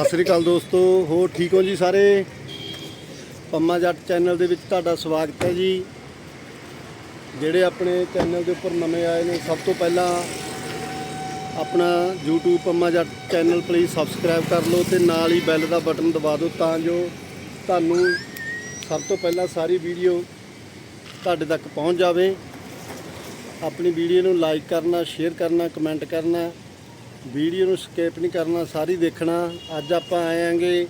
ਸਤਿ ਸ੍ਰੀ ਅਕਾਲ ਦੋਸਤੋ, ਹੋਰ ਠੀਕ ਹੋ ਜੀ ਸਾਰੇ? ਪੰਮਾ ਜੱਟ ਚੈਨਲ ਦੇ ਵਿੱਚ ਤੁਹਾਡਾ ਸਵਾਗਤ ਹੈ ਜੀ। ਜਿਹੜੇ ਆਪਣੇ ਚੈਨਲ ਦੇ ਉੱਪਰ ਨਵੇਂ ਆਏ ਨੇ, ਸਭ ਤੋਂ ਪਹਿਲਾਂ ਆਪਣਾ YouTube Pamma Jatt channel please subscribe ਕਰ ਲਓ ਤੇ ਨਾਲ ਹੀ ਬੈਲ ਦਾ ਬਟਨ ਦਬਾ ਦਿਓ ਤਾਂ ਜੋ ਤੁਹਾਨੂੰ ਸਭ ਤੋਂ ਪਹਿਲਾਂ ਸਾਰੀ ਵੀਡੀਓ ਤੁਹਾਡੇ ਤੱਕ ਪਹੁੰਚ ਜਾਵੇ। ਆਪਣੀ ਵੀਡੀਓ ਨੂੰ ਲਾਈਕ ਕਰਨਾ ਸ਼ੇਅਰ ਕਰਨਾ ਕਮੈਂਟ ਕਰਨਾ। ਵੀਡੀਓ ਨੂੰ ਸਕਿਪ ਨਹੀਂ ਕਰਨਾ, ਸਾਰੀ ਦੇਖਣਾ। ਅੱਜ ਆਪਾਂ ਆਏ ਆਂਗੇ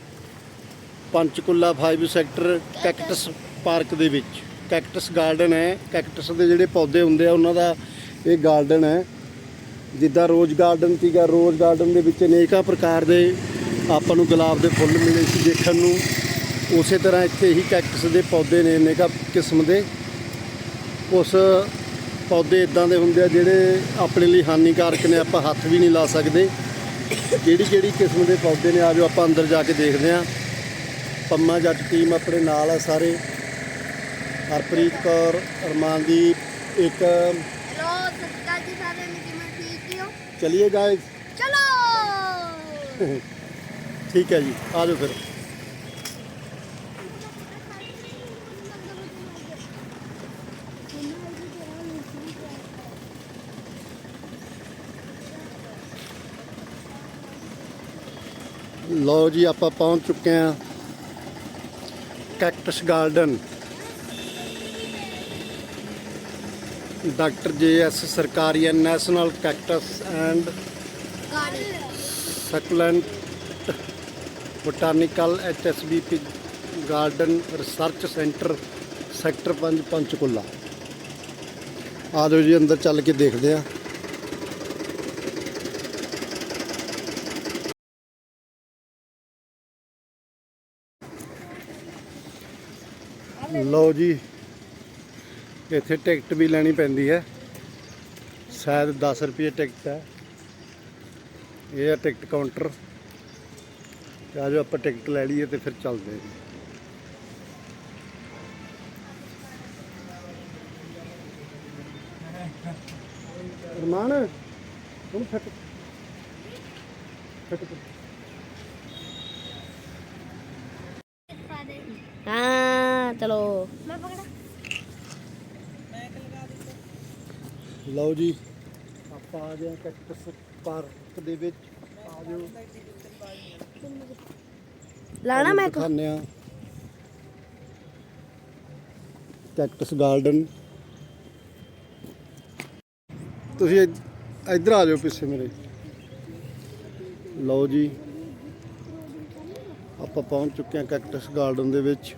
ਪੰਚਕੁਲਾ 5 ਸੈਕਟਰ ਕੈਕਟਸ ਪਾਰਕ ਦੇ ਵਿੱਚ। ਕੈਕਟਸ ਗਾਰਡਨ ਹੈ। ਕੈਕਟਸ ਦੇ ਜਿਹੜੇ ਪੌਦੇ ਹੁੰਦੇ ਆ, ਉਹਨਾਂ ਦਾ ਇਹ ਗਾਰਡਨ ਹੈ। ਜਿੱਦਾਂ ਰੋਜ਼ ਗਾਰਡਨ ਸੀਗਾ, ਰੋਜ਼ ਗਾਰਡਨ ਦੇ ਵਿੱਚ ਅਨੇਕਾਂ ਪ੍ਰਕਾਰ ਦੇ ਆਪਾਂ ਨੂੰ ਗੁਲਾਬ ਦੇ ਫੁੱਲ ਮਿਲੇ ਸੀ ਦੇਖਣ ਨੂੰ। ਉਸੇ ਤਰ੍ਹਾਂ ਇੱਥੇ ਹੀ ਕੈਕਟਸ ਦੇ ਪੌਦੇ ਨੇ ਅਨੇਕਾਂ ਕਿਸਮ ਦੇ। ਉਸ ਪੌਦੇ ਇਦਾਂ ਦੇ ਹੁੰਦੇ ਆ ਜਿਹੜੇ ਆਪਣੇ ਲਈ ਹਾਨੀਕਾਰਕ ਨੇ ਆਪਾਂ ਹੱਥ ਵੀ ਨਹੀਂ ਲਾ ਸਕਦੇ। ਕਿਹੜੀ ਕਿਹੜੀ ਕਿਸਮ ਦੇ ਪੌਦੇ ਨੇ ਆਜੋ ਆਪਾਂ ਅੰਦਰ ਜਾ ਕੇ ਦੇਖਦੇ ਹਾਂ। ਪੰਮਾ ਜੱਟ ਟੀਮ ਆਪਣੇ ਨਾਲ ਆ ਸਾਰੇ। ਹਰਪ੍ਰੀਤ ਕੌਰ ਅਰਮਾਨਦੀਪ ਇੱਕ ਹੈਲੋ ਸਤਿ ਸ਼੍ਰੀ ਅਕਾਲ ਜੀ ਨੂੰ ਕਿਵੇਂ ਠੀਕ ਹੀ? ਹੋ ਚਲਿਏ ਗਾਇਸ ਚਲੋ! ਠੀਕ ਹੈ ਜੀ ਆਜੋ ਫਿਰ। ਲਓ ਜੀ, ਆਪਾਂ ਪਹੁੰਚ ਚੁੱਕੇ ਹਾਂ cactus garden. Doctor J S Sarkaria national cactus and ਗਾੜੀ succulent botanical HSBP garden research centre sector 5 Panchkula. ਆ ਜਾਓ ਜੀ, ਅੰਦਰ ਚੱਲ ਕੇ ਦੇਖਦੇ ਆ ਲਓ ਜੀ, ਇੱਥੇ ਟਿਕਟ ਵੀ ਲੈਣੀ ਪੈਂਦੀ ਹੈ। ਸ਼ਾਇਦ 10 ਰੁਪਏ ਟਿਕਟ ਹੈ। ਇਹ ਆ ਟਿਕਟ ਕਾਊਂਟਰ। ਤੇ ਆਜੋ ਆਪਾਂ ਟਿਕਟ ਲੈ ਲਈਏ ਤੇ ਫਿਰ ਚੱਲਦੇ ਹਾਂ। ਰਮਾਨ ਤੂੰ ਫਟ ਫਟ ਹਾਂ। ਚਲੋ। ਮੈਂ ਪਕੜਾ ਲਓ ਜੀ ਆਪਾਂ ਆ ਗਏ ਕੈਕਟਸ ਪਾਰਕ ਦੇ ਵਿੱਚ। ਆ ਜਾਓ। ਲਾਣਾ ਮੈਂ ਦਿਖਾਉਂਦੇ ਹਾਂ। Cactus garden. ਤੁਸੀਂ ਇੱਧਰ ਆ ਜਾਓ ਪਿੱਛੇ ਮੇਰੇ। ਲਓ ਜੀ ਆਪਾਂ ਪਹੁੰਚ ਚੁੱਕੇ ਹਾਂ ਕੈਕਟਸ ਗਾਰਡਨ ਦੇ ਵਿੱਚ।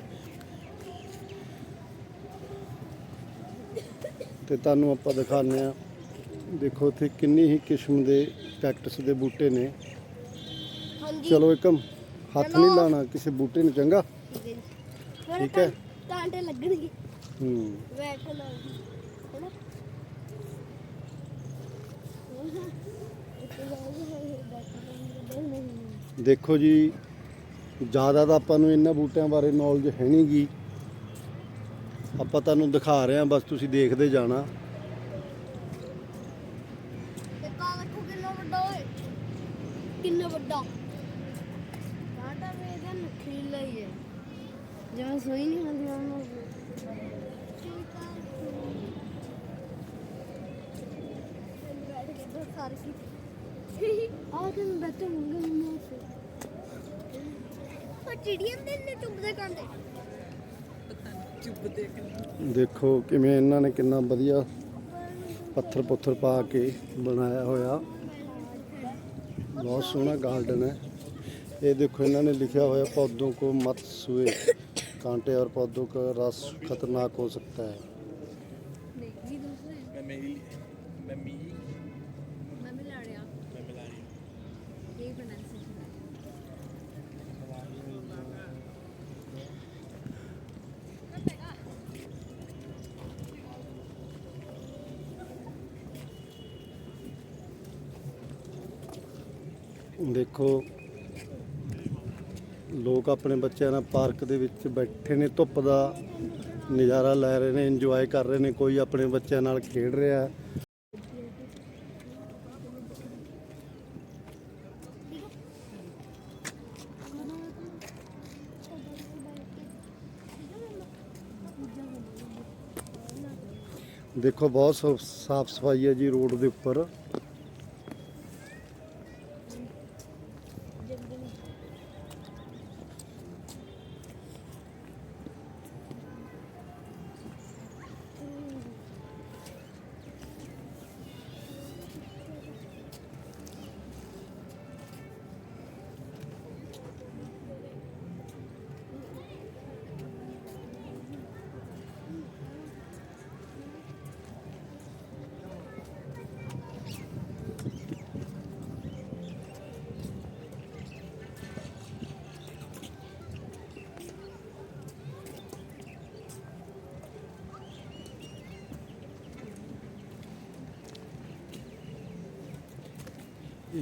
ਤੇ ਤੁਹਾਨੂੰ ਆਪਾਂ ਦਿਖਾਉਂਦੇ ਹਾਂ। ਦੇਖੋ ਇੱਥੇ ਕਿੰਨੀ ਹੀ ਕਿਸਮ ਦੇ ਕੈਕਟਸ ਦੇ ਬੂਟੇ ਨੇ। ਹਾਂਜੀ। ਚਲੋ ਇੱਕਮ ਹੱਥ ਨਹੀਂ ਲਾਣਾ ਕਿਸੇ ਬੂਟੇ ਨੂੰ ਚੰਗਾ? ਠੀਕ ਹੈ। ਟਾਂਟੇ ਲੱਗਣਗੇ। ਹੂੰ। ਬੈਠ ਲਓ ਦੇਖੋ ਜੀ ਜ਼ਿਆਦਾ ਤਾਂ ਆਪਾਂ ਨੂੰ ਇਹਨਾਂ ਬੂਟਿਆਂ ਬਾਰੇ ਨੌਲੇਜ ਹੈ ਨਹੀਂ ਗੀ। ਆਪਾਂ ਤੁਹਾਨੂੰ ਦਿਖਾ ਰਹੇ ਹਾਂ, ਬਸ ਤੁਸੀਂ ਦੇਖਦੇ ਜਾਣਾ। ਕਿੰਨਾ ਵੱਡਾ ਓਏ। ਕਿੰਨਾ ਨਖੀਲਾ ਹੀ ਹੈ ਜਿਵੇਂ ਸੋਈ ਨਹੀਂ ਹੁੰਦੀ ਉਹਨੂੰ। ਆ ਕੇ ਮੈਂ ਬੈਠਾ ਹੁੰਗਾ ਮੈਂ ਉਹ ਚਿੜੀਆਂ ਦੇ ਨੇ ਚੁੱਪਦੇ ਕੰਦੇ ਦੇਖੋ ਕਿਵੇਂ ਇਹਨਾਂ ਨੇ ਕਿੰਨਾ ਵਧੀਆ ਪੱਥਰ ਪੁੱਥਰ ਪਾ ਕੇ ਬਣਾਇਆ ਹੋਇਆ। ਬਹੁਤ ਸੋਹਣਾ ਗਾਰਡਨ ਹੈ। ਇਹ ਦੇਖੋ ਇਹਨਾਂ ਨੇ ਲਿਖਿਆ ਹੋਇਆ ਪੌਦੋਂ ਕੋ ਮਤ ਸੁਏ। ਕਾਂਟੇ ਔਰ ਪੌਦੋਂ का रस खतरनाक हो सकता है ਦੇਖੋ, ਲੋਕ ਆਪਣੇ ਬੱਚਿਆਂ ਨਾਲ ਪਾਰਕ ਦੇ ਵਿੱਚ ਬੈਠੇ ਨੇ, ਧੁੱਪ ਦਾ ਨਜ਼ਾਰਾ ਲੈ ਰਹੇ ਨੇ ਇੰਜੋਏ ਕਰ ਰਹੇ ਨੇ, ਕੋਈ ਆਪਣੇ ਬੱਚਿਆਂ ਨਾਲ ਖੇਡ ਰਿਹਾ। ਦੇਖੋ, ਬਹੁਤ ਸਾਫ਼ ਸਫ਼ਾਈ ਹੈ ਜੀ ਰੋਡ ਦੇ ਉੱਪਰ।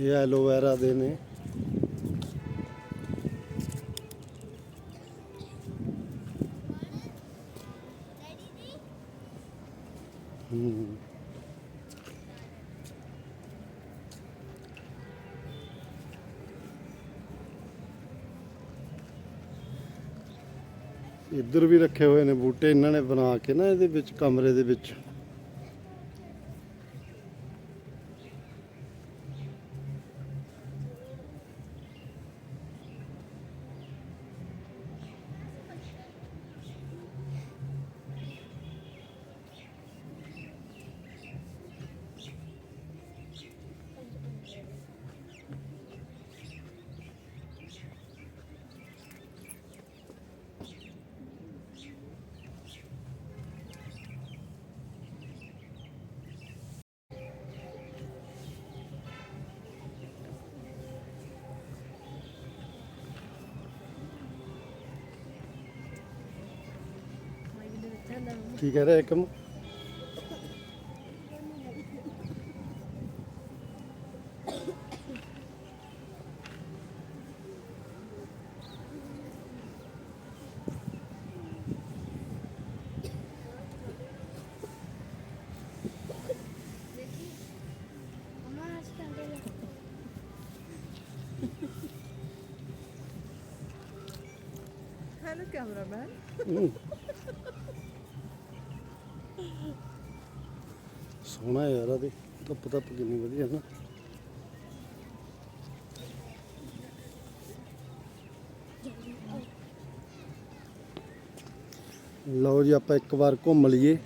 ਇਹ ਐਲੋਵੇਰਾ ਦੇ ਨੇ। ਹੂੰ। ਇੱਧਰ ਵੀ ਰੱਖੇ ਹੋਏ ਨੇ ਬੂਟੇ, ਇਹਨਾਂ ਨੇ ਬਣਾ ਕੇ ਨਾ ਇਹਦੇ ਵਿੱਚ, ਕਮਰੇ ਦੇ ਵਿੱਚ। ਕੀ ਕਹਿ ਰਿਹਾ ਏਕਮ ਕੰਡੇ Hello, cameraman. ਸੋਹਣਾ ਯਾਰ ਇਹਦੇ ਧੁੱਪ ਧੁੱਪ ਕਿੰਨੀ ਵਧੀਆ ਨਾ। ਲਓ ਜੀ, ਆਪਾਂ ਇੱਕ ਵਾਰ ਘੁੰਮ ਲਈਏ।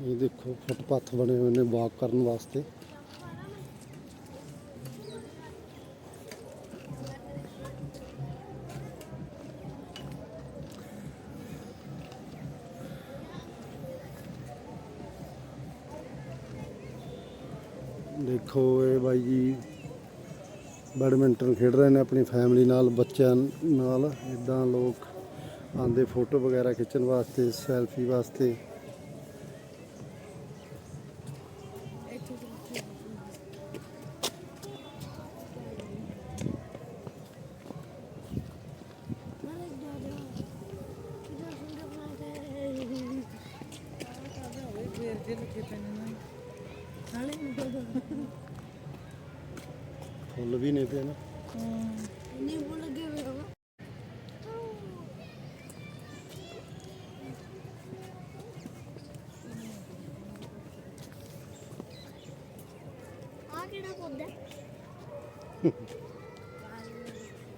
ਇਹ ਦੇਖੋ, ਫੁੱਟਪਾਥ ਬਣੇ ਹੋਏ ਨੇ ਵਾਕ ਕਰਨ ਵਾਸਤੇ। ਦੇਖੋ ਇਹ ਬਾਈ ਜੀ ਬੈਡਮਿੰਟਨ ਖੇਡ ਰਹੇ ਨੇ ਆਪਣੀ ਫੈਮਿਲੀ ਨਾਲ, ਬੱਚਿਆਂ ਨਾਲ ਇਦਾਂ ਲੋਕ ਆਂਦੇ ਫੋਟੋ ਵਗੈਰਾ ਖਿੱਚਣ ਵਾਸਤੇ ਸੈਲਫੀ ਵਾਸਤੇ।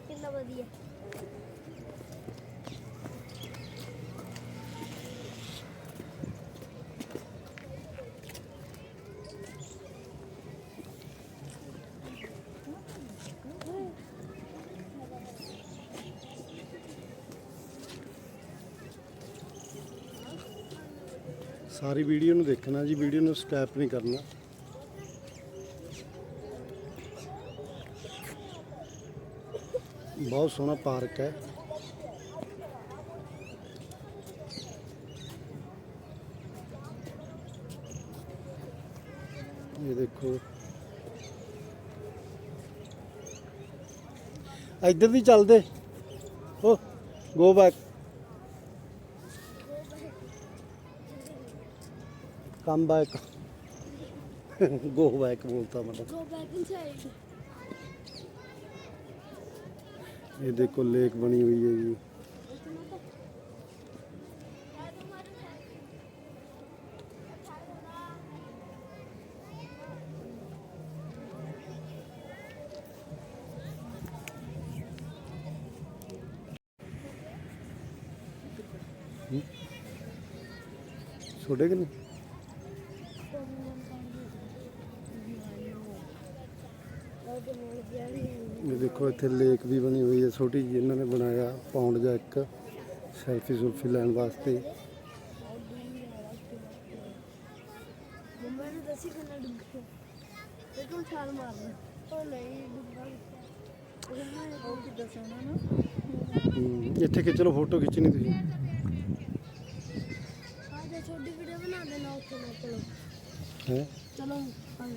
ਕਿੰਨਾ ਵਧੀਆ। ਸਾਰੀ ਵੀਡੀਓ ਨੂੰ ਦੇਖਣਾ ਜੀ ਵੀਡੀਓ ਨੂੰ ਸਕਿਪ ਨਹੀਂ ਕਰਨਾ। ਬਹੁਤ ਸੋਹਣਾ ਪਾਰਕ ਹੈ। ਇਹ ਦੇਖੋ। ਇੱਧਰ ਵੀ ਚੱਲਦੇ ਓ go back come back go back ਬੋਲਤਾ ਮਤਲਬ Go back inside. ਇਹ ਦੇਖੋ ਲੇਕ ਬਣੀ ਹੋਈ ਹੈ ਜੀ ਹੂੰ? ਛੋਟੇ ਕਿ ਨਹੀਂ ਇਹ ਦੇਖੋ ਇੱਥੇ ਲੇਕ ਵੀ ਬਣੀ ਹੋਈ ਹੈ ਛੋਟੀ ਜਿਹੀ ਇਹਨਾਂ ਨੇ ਬਣਾਇਆ ਪੌਂਡ ਜਾਂ ਇੱਕ ਸੈਲਫੀ ਸੁਲਫੀ ਲੈਣ ਵਾਸਤੇ। ਮੰਮਾ ਨੇ ਦੱਸੀ ਕਿੰਨਾ ਡੁੱਬਿਆ ਤੇ ਤੂੰ ਛਾਲ ਮਾਰਨਾ। ਉਹ ਨਹੀਂ ਡੁੱਬਾ ਉਹ ਕਿੱਦਾਂ ਸੋਹਣਾ ਨਾ ਹੂੰ, ਇੱਥੇ ਖਿੱਚ ਲਓ ਫੋਟੋ ਖਿੱਚਣੀ ਤੁਸੀਂ। ਆ ਜਾ ਛੋਟੀ ਵੀਡੀਓ ਬਣਾ ਦੇਣਾ ਉੱਥੇ ਨਾ ਚਲੋ ਹੈ? ਚਲੋ ਹਾਂ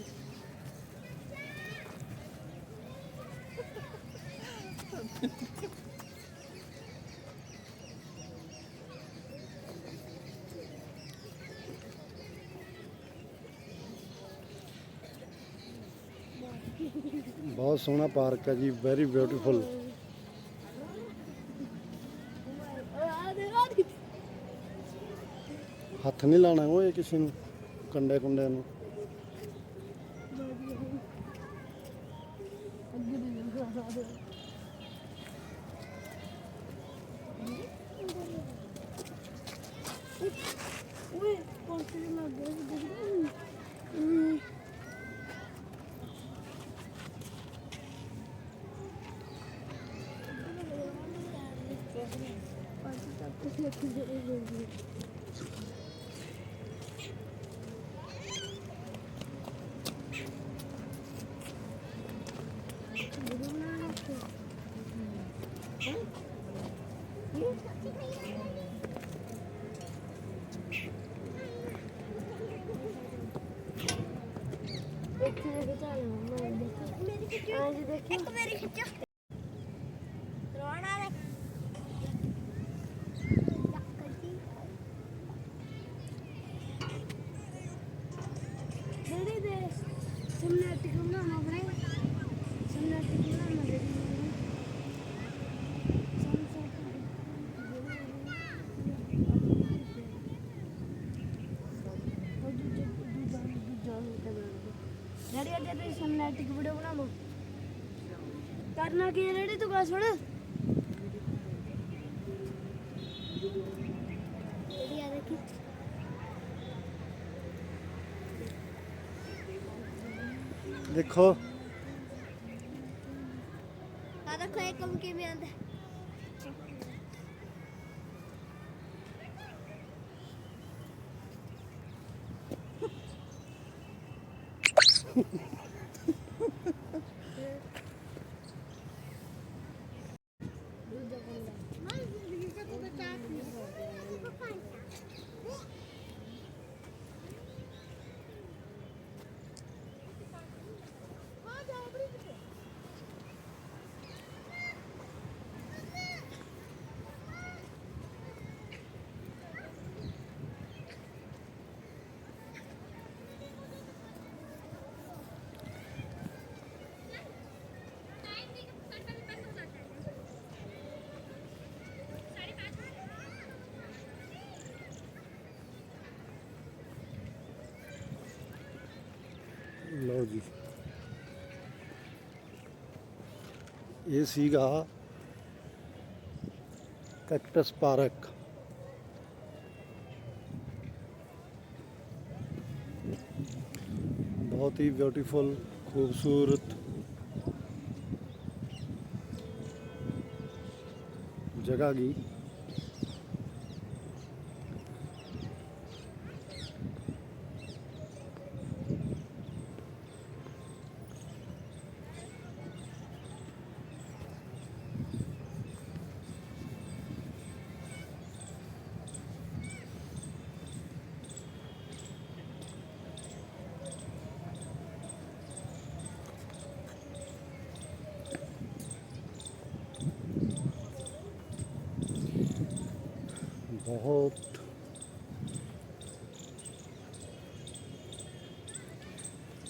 ਬਹੁਤ ਸੋਹਣਾ ਪਾਰਕ ਹੈ ਜੀ ਵੈਰੀ ਬਿਊਟੀਫੁਲ ਹੱਥ ਨਹੀਂ ਲਾਣਾ ਓਏ ਕਿਸੇ ਨੂੰ, ਕੰਡੇ ਕੁੰਡੇ ਨੂੰ। ਓਏ ਇੱਕ ਮੇਰੇ ਚਾਲ ਮੰਮਾ ਮੇਰੀ ਖਿੱਚੋ। ਅੱਜ ਦੇਖੋ ਇੱਕ ਮੇਰੀ ਖਿੱਚੋ ਰੋਣਾ ਰੇ ਡੈਡੀ ਦੇ ਸਿਮਨੈਟਿਕ ਬਣਾਉਣਾ ਆਪਣੇ ਸਿਮਨੈਟਿਕ ਬਣਾਉਣਾ ਡੈਡੀ ਨੂੰ ਡੈਡੀ ਅੱਜ ਤੇ ਸਿਮਨੈਟਿਕ ਵੀਡੀਓ ਬਣਾਵੋ ਸੁਣ ਡੈਡੀ ਆ ਦੇਖੀ। ਦੇਖੋ। ਆ ਦੇਖੋ ਇਹ ਕੰਮ ਕਿਵੇਂ ਆਂਦਾ ਲਓ ਜੀ। ਇਹ ਸੀਗਾ ਕੈਕਟਸ ਪਾਰਕ। ਬਹੁਤ ਹੀ ਬਿਊਟੀਫੁਲ ਖੂਬਸੂਰਤ ਜਗ੍ਹਾ ਗੀ।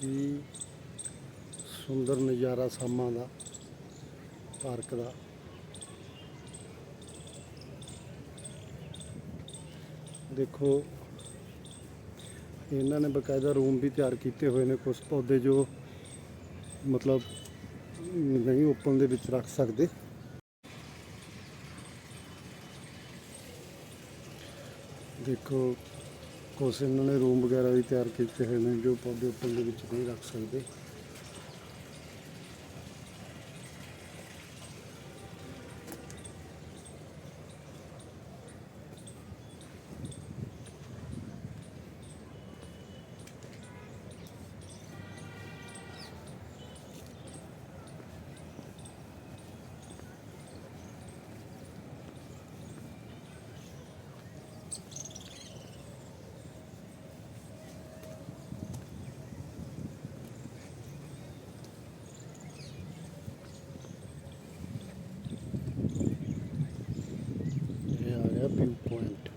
ਹੀ ਸੁੰਦਰ ਨਜ਼ਾਰਾ ਸਾਮਾਂ ਦਾ, ਪਾਰਕ ਦਾ। ਦੇਖੋ, ਇਹਨਾਂ ਨੇ ਬਕਾਇਦਾ ਰੂਮ ਵੀ ਤਿਆਰ ਕੀਤੇ ਹੋਏ ਨੇ ਕੁਝ ਪੌਦੇ ਜੋ ਮਤਲਬ ਨਹੀਂ ਓਪਨ ਦੇ ਵਿੱਚ ਰੱਖ ਸਕਦੇ। ਦੇਖੋ ਕੁਛ ਇਹਨਾਂ ਨੇ ਰੂਮ ਵਗੈਰਾ ਵੀ ਤਿਆਰ ਕੀਤੇ ਹੋਏ ਨੇ ਜੋ ਪੌਦੇ ਉੱਪਰ ਦੇ ਵਿੱਚ ਨਹੀਂ ਰੱਖ ਸਕਦੇ। ਆ ਗਿਆ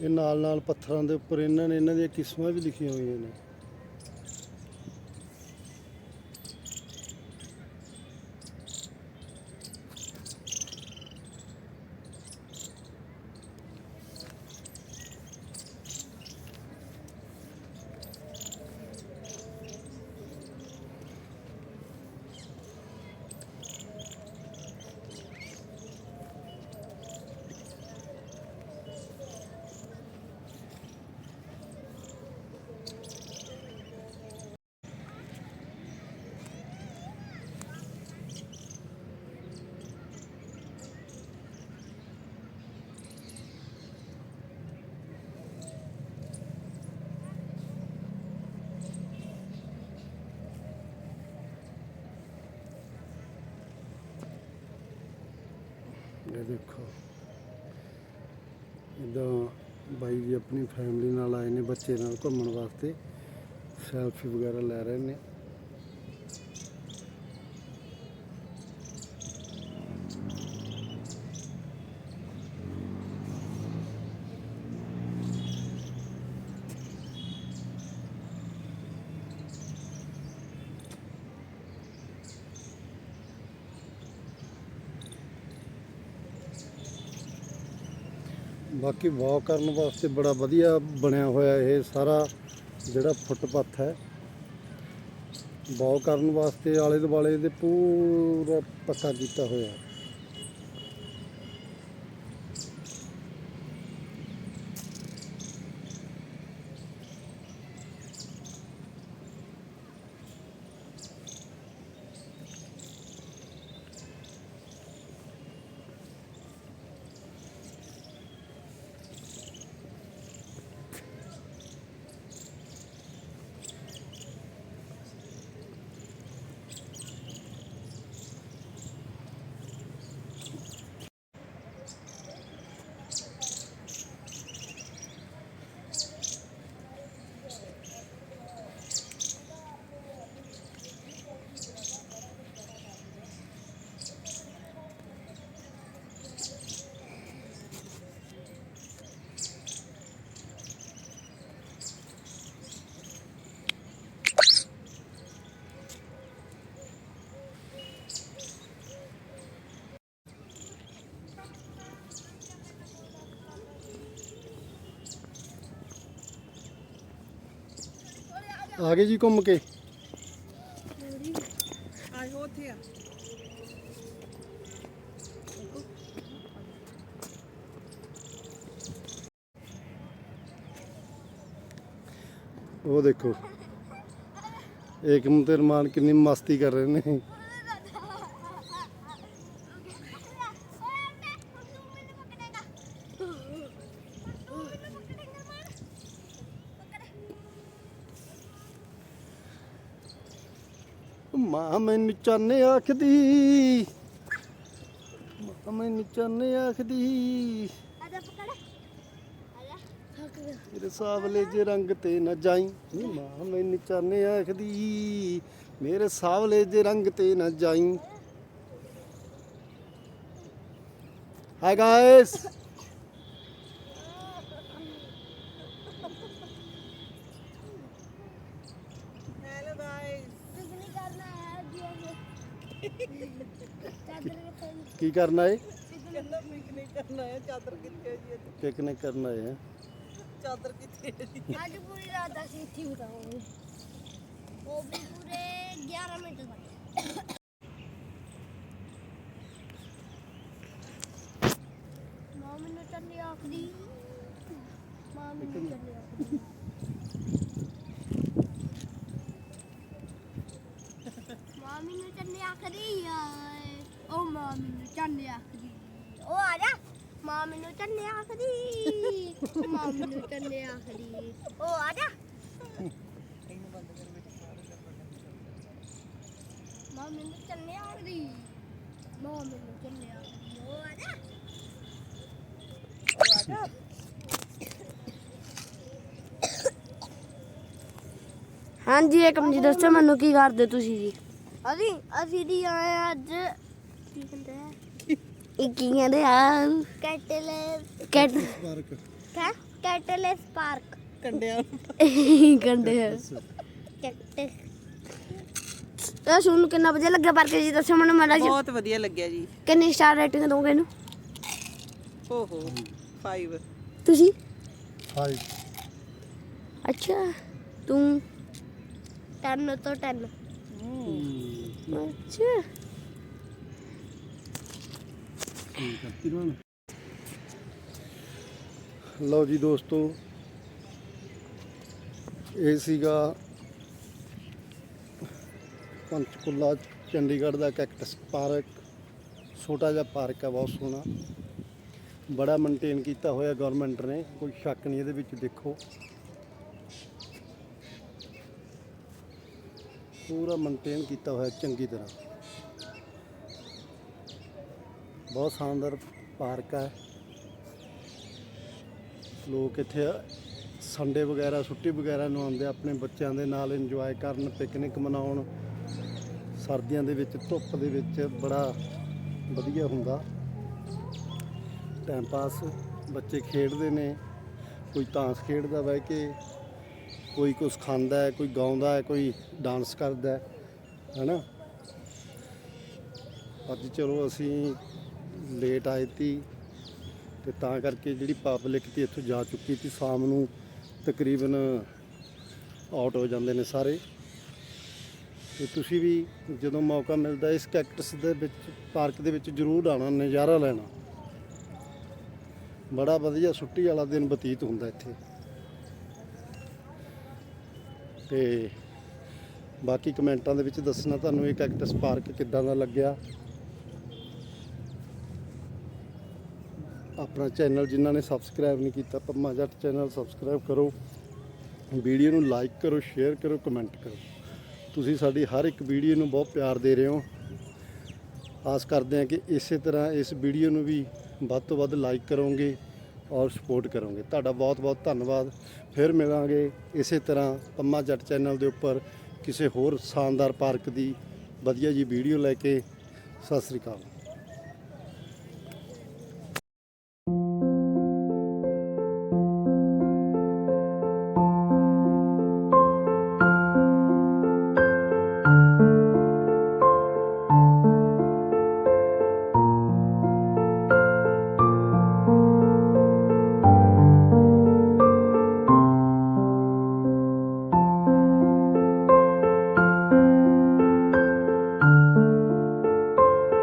ਇਹ ਨਾਲ ਨਾਲ ਪੱਥਰਾਂ ਦੇ ਉੱਪਰ ਇਹਨਾਂ ਨੇ, ਇਹਨਾਂ ਦੀਆਂ ਕਿਸਮਾਂ ਵੀ ਲਿਖੀਆਂ ਹੋਈਆਂ ਨੇ। ਇਹ ਦੇਖੋ। ਇਦਾਂ ਬਾਈ ਜੀ ਆਪਣੀ ਫੈਮਿਲੀ ਨਾਲ ਆਏ ਨੇ, ਬੱਚੇ ਨਾਲ ਘੁੰਮਣ ਵਾਸਤੇ। ਸੈਲਫੀ ਵਗੈਰਾ ਲੈ ਰਹੇ ਨੇ। ਬਾਕੀ ਵਾਕ ਕਰਨ ਵਾਸਤੇ ਬੜਾ ਵਧੀਆ ਬਣਿਆ ਹੋਇਆ ਇਹ ਸਾਰਾ ਜਿਹੜਾ ਫੁੱਟਪਾਥ ਹੈ। ਵਾਕ ਕਰਨ ਵਾਸਤੇ ਆਲੇ ਦੁਆਲੇ ਦੇ ਪੂਰਾ ਪੱਕਾ ਕੀਤਾ ਹੋਇਆ। ਆ ਗਏ ਜੀ ਘੁੰਮ ਕੇ। ਆਇਓ ਉੱਥੇ ਆ ਉਹ ਦੇਖੋ, ਏਕਮ ਤੇ ਰਮਾਨ ਕਿੰਨੀ ਮਸਤੀ ਕਰ ਰਹੇ ਨੇ। ਮਾਂ ਮੈਨੂੰ ਚੰਨ ਆਖਦੀ। ਮਾਂ ਮੈਨੂੰ ਚੰਨ ਆਖਦੀ। ਮੇਰੇ ਸਾਵਲੇ ਜੇ ਰੰਗ ਤੇ ਨਾ ਜਾਈ। ਨੀ ਮਾਂ ਮੈਨੂੰ ਚੰਨ ਆਖਦੀ। ਮੇਰੇ ਸਾਵਲੇ ਜੇ ਰੰਗ ਤੇ ਨਾ ਜਾਈ। Hi guys hello guys picnic ਕਰਨਾ ਹੈ ਜੀ ਇਹ ਚਾਦਰ ਕਿੱਥੇ ਕੀ ਕਰਨਾ ਏ? ਕਹਿੰਦਾ ਪਿਕਨਿਕ ਕਰਨਾ ਹੈ ਚਾਦਰ ਕਿੱਥੇ ਜੀ? ਪਿਕਨਿਕ ਕਰਨਾ ਏ? ਚਾਦਰ ਕਿੱਥੇ ਹੈ ਜੀ? ਅੱਜ ਪੂਰੀ ਰਾਤ ਅਸੀਂ ਇੱਥੇ ਹੀ ਬਿਤਾਵਾਂਗੇ ਉਹ ਵੀ ਪੂਰੇ 11 ਮਿੰਟ ਤੱਕ ਮਾਂ ਮੈਨੂੰ ਚੱਲੀ ਆਖਦੀ। ਮਾਂ ਮੈਨੂੰ ਚੱਲੀ ਆਖਦੀ। ਮਾਂ ਮੈਨੂੰ ਚੱਲੀ ਆਖਦੀ ਆਏ ਉਹ ਮਾਂ ਮੈਨੂੰ ਚੱਲੀ ਆਖਦੀ। ਉਹ ਆ ਜਾ। ਮਾਂ ਮੈਨੂੰ ਚੱਲੀ ਆਖਦੀ। ਮਾਂ ਮੈਨੂੰ ਚੱਲੀ ਆਖਦੀ। ਉਹ ਆ ਜਾ। ਮਾਂ ਮੈਨੂੰ ਚੱਲੀ ਆਖਦੀ। ਮਾਂ ਮੈਨੂੰ ਚੱਲੀ ਆਖਦੀ। ਉਹ ਆ ਜਾ। ਹਾਂਜੀ ਏਕਮ ਜੀ ਦੱਸੋ ਮੈਨੂੰ ਕੀ ਕਰਦੇ ਤੁਸੀਂ ਜੀ? ਅਸੀਂ ਅਸੀਂ ਦੀ ਆਏ ਅੱਜ ਕੀ ਕਹਿੰਦੇ ਆ ਇਹ ਕੀ ਕਹਿੰਦੇ ਆ ਕੈਟਲੇ ਕੈਟ ਪਾਰਕ ਕਾ ਕੈਟਲਸ ਪਾਰਕ ਕੰਡਿਆਂ ਕੰਡੇ ਕੈਟ ਇਹ ਸੁਣ ਕਿੰਨਾ ਵਧੀਆ ਲੱਗਿਆ ਪਾਰਕ ਜੀ ਦੱਸੋ ਮੈਨੂੰ ਮਾੜਾ ਜਿਹਾ ਬਹੁਤ ਵਧੀਆ ਲੱਗਿਆ ਜੀ। ਕਿੰਨੀ ਸਟਾਰ ਰੇਟਿੰਗ ਦੋਗੇ ਇਹਨੂੰ? ਓਹੋ 5 ਤੁਸੀਂ? ਹਾਈ ਅੱਛਾ ਤੂੰ? 10 ਤੋਂ 10 ਅੱਛਾ ਠੀਕ ਆ ਤਿਰਵਣ ਲਓ ਜੀ ਦੋਸਤੋ, ਇਹ ਸੀਗਾ ਪੰਚਕੁਲਾ ਚੰਡੀਗੜ੍ਹ ਦਾ ਕੈਕਟਸ ਪਾਰਕ। ਛੋਟਾ ਜਿਹਾ ਪਾਰਕ ਹੈ, ਬਹੁਤ ਸੋਹਣਾ। ਬੜਾ ਮੇਨਟੇਨ ਕੀਤਾ ਹੋਇਆ ਗਵਰਨਮੈਂਟ ਨੇ, ਕੋਈ ਸ਼ੱਕ ਨਹੀਂ ਇਹਦੇ ਵਿੱਚ ਦੇਖੋ। ਪੂਰਾ ਮੇਨਟੇਨ ਕੀਤਾ ਹੋਇਆ, ਚੰਗੀ ਤਰ੍ਹਾਂ। ਬਹੁਤ ਸ਼ਾਨਦਾਰ ਪਾਰਕ ਹੈ। ਲੋਕ ਇੱਥੇ ਸੰਡੇ ਵਗੈਰਾ, ਛੁੱਟੀ ਵਗੈਰਾ ਨੂੰ ਆਉਂਦੇ, ਆਪਣੇ ਬੱਚਿਆਂ ਦੇ ਨਾਲ ਇੰਜੋਏ ਕਰਨ ਪਿਕਨਿਕ ਮਨਾਉਣ, ਸਰਦੀਆਂ ਦੇ ਵਿੱਚ, ਧੁੱਪ ਦੇ ਵਿੱਚ ਬੜਾ ਵਧੀਆ ਹੁੰਦਾ। ਟਾਈਮ ਪਾਸ ਬੱਚੇ ਖੇਡਦੇ ਨੇ, ਕੋਈ ਤਾਂਸ ਖੇਡਦਾ ਬਹਿ ਕੇ, ਕੋਈ ਕੁਝ ਖਾਂਦਾ ਹੈ, ਕੋਈ ਗਾਉਂਦਾ ਹੈ, ਕੋਈ ਡਾਂਸ ਕਰਦਾ ਹੈ, ਹੈਨਾ? ਅੱਜ ਚਲੋ ਅਸੀਂ ਲੇਟ ਆਏ ਤੀ ਤੇ ਤਾਂ ਕਰਕੇ ਜਿਹੜੀ ਪਬਲਿਕ ਤੀ ਇੱਥੋਂ ਜਾ ਚੁੱਕੀ ਤੀ ਸ਼ਾਮ ਨੂੰ ਤਕਰੀਬਨ ਆਊਟ ਹੋ ਜਾਂਦੇ ਨੇ ਸਾਰੇ। ਤੇ ਤੁਸੀਂ ਵੀ ਜਦੋਂ ਮੌਕਾ ਮਿਲਦਾ, ਇਸ ਕੈਕਟਸ ਦੇ ਵਿੱਚ ਪਾਰਕ ਦੇ ਵਿੱਚ ਜ਼ਰੂਰ ਆਉਣਾ, ਨਜ਼ਾਰਾ ਲੈਣਾ। ਬੜਾ ਵਧੀਆ ਛੁੱਟੀ ਵਾਲਾ ਦਿਨ ਬਤੀਤ ਹੁੰਦਾ ਇੱਥੇ। ਤੇ ਬਾਕੀ ਕਮੈਂਟਾਂ ਦੇ ਵਿੱਚ ਦੱਸਣਾ ਤੁਹਾਨੂੰ, ਇਹ ਕੈਕਟਸ ਪਾਰਕ ਕਿੱਦਾਂ ਦਾ ਲੱਗਿਆ? ਆਪਣਾ ਚੈਨਲ ਜਿਨ੍ਹਾਂ ਨੇ ਸਬਸਕ੍ਰਾਈਬ ਨਹੀਂ ਕੀਤਾ ਪੰਮਾ ਜੱਟ ਚੈਨਲ ਸਬਸਕ੍ਰਾਈਬ ਕਰੋ। ਵੀਡੀਓ ਨੂੰ ਲਾਈਕ ਕਰੋ ਸ਼ੇਅਰ ਕਰੋ ਕਮੈਂਟ ਕਰੋ। ਤੁਸੀਂ ਸਾਡੀ ਹਰ ਇੱਕ ਵੀਡੀਓ ਨੂੰ ਬਹੁਤ ਪਿਆਰ ਦੇ ਰਹੇ ਹੋ। ਆਸ ਕਰਦੇ ਹਾਂ ਕਿ ਇਸੇ ਤਰ੍ਹਾਂ ਇਸ ਵੀਡੀਓ ਨੂੰ ਵੀ ਵੱਧ ਤੋਂ ਵੱਧ ਲਾਈਕ ਕਰੋਗੇ ਔਰ ਸਪੋਰਟ ਕਰੋਗੇ। ਤੁਹਾਡਾ ਬਹੁਤ ਬਹੁਤ ਧੰਨਵਾਦ। ਫਿਰ ਮਿਲਾਂਗੇ ਇਸੇ ਤਰ੍ਹਾਂ ਪੰਮਾ ਜੱਟ ਚੈਨਲ ਦੇ ਉੱਪਰ ਕਿਸੇ ਹੋਰ ਸ਼ਾਨਦਾਰ ਪਾਰਕ ਦੀ ਵਧੀਆ ਜੀ ਵੀਡੀਓ ਲੈ ਕੇ। ਸਤਿ ਸ੍ਰੀ ਅਕਾਲ।